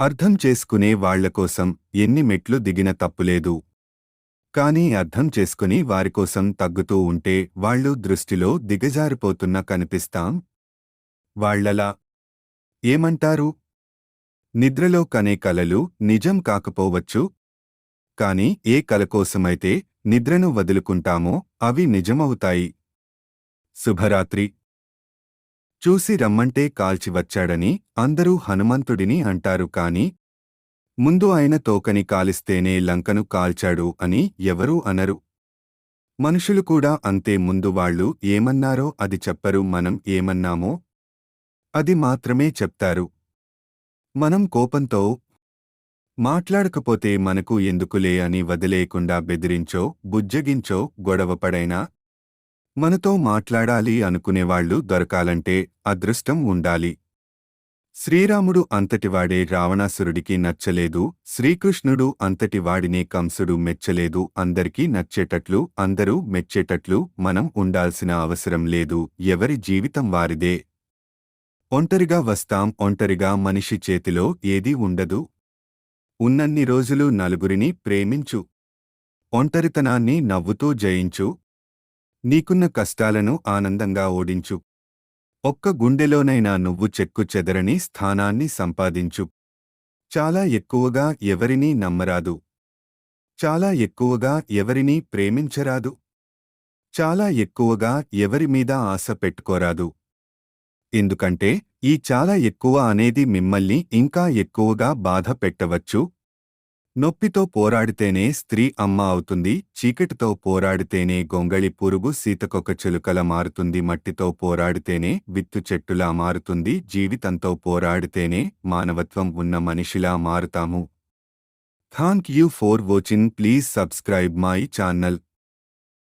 అర్థం చేసుకునే వాళ్ళకోసం ఎన్ని మెట్లు దిగిన తప్పులేదు. కానీ అర్థం చేసుకుని వారికోసం తగ్గుతూ ఉంటే వాళ్ళు దృష్టిలో దిగజారిపోతున్న కనిపిస్తాం. వాళ్ళలా? ఏమంటారు? నిద్రలో కనే కలలు నిజం కాకపోవచ్చు. కాని ఏ కలకోసమైతే నిద్రను వదులుకుంటామో అవి నిజమవుతాయి. శుభరాత్రి. చూసి రమ్మంటే కాల్చి వచ్చాడని అందరూ హనుమంతుడిని అంటారు కాని ముందు ఆయన తోకని కాలిస్తేనే లంకను కాల్చాడు అని ఎవరూ అనరు. మనుషులు కూడా అంతే ముందు వాళ్ళు ఏమన్నారో అది చెప్పరు మనం ఏమన్నామో అది మాత్రమే చెప్తారు. మనం కోపంతో మాట్లాడకపోతే మనకు ఎందుకులే అని వదిలేయకుండా బెదిరించో బుజ్జగించో గొడవపడైనా మనతో మాట్లాడాలి అనుకునేవాళ్ళు దొరకాలంటే అదృష్టం ఉండాలి. శ్రీరాముడు అంతటివాడే రావణాసురుడికి నచ్చలేదు శ్రీకృష్ణుడు అంతటివాడినే కంసుడు మెచ్చలేదు అందరికీ నచ్చేటట్లు అందరూ మెచ్చేటట్లు మనం ఉండాల్సిన అవసరం లేదు ఎవరి జీవితం వారిదే. ఒంటరిగా వస్తాం ఒంటరిగా మనిషి చేతిలో ఏదీ ఉండదు. ఉన్నన్ని రోజులు నలుగురిని ప్రేమించు. ఒంటరితనాన్ని నవ్వుతూ జయించు నీకున్న కష్టాలను ఆనందంగా ఓడించు. ఒక్క గుండెలోనైనా నువ్వు చెక్కు చెదరని స్థానాన్ని సంపాదించు. చాలా ఎక్కువగా ఎవరినీ నమ్మరాదు. చాలా ఎక్కువగా ఎవరినీ ప్రేమించరాదు. చాలా ఎక్కువగా ఎవరి మీద ఆశ పెట్టుకోరాదు. ఎందుకంటే ఈ చాలా ఎక్కువ అనేది మిమ్మల్ని ఇంకా ఎక్కువగా బాధ పెట్టవచ్చు నొప్పితో పోరాడితేనే స్త్రీ అమ్మ అవుతుంది చీకటితో పోరాడితేనే గొంగళి పురుగు సీతకొక చిలుకల మారుతుంది మట్టితో పోరాడితేనే విత్తు చెట్టులా మారుతుంది జీవితంతో పోరాడితేనే మానవత్వం ఉన్న మనిషిలా మారుతాము. Thank you for watching please subscribe my channel.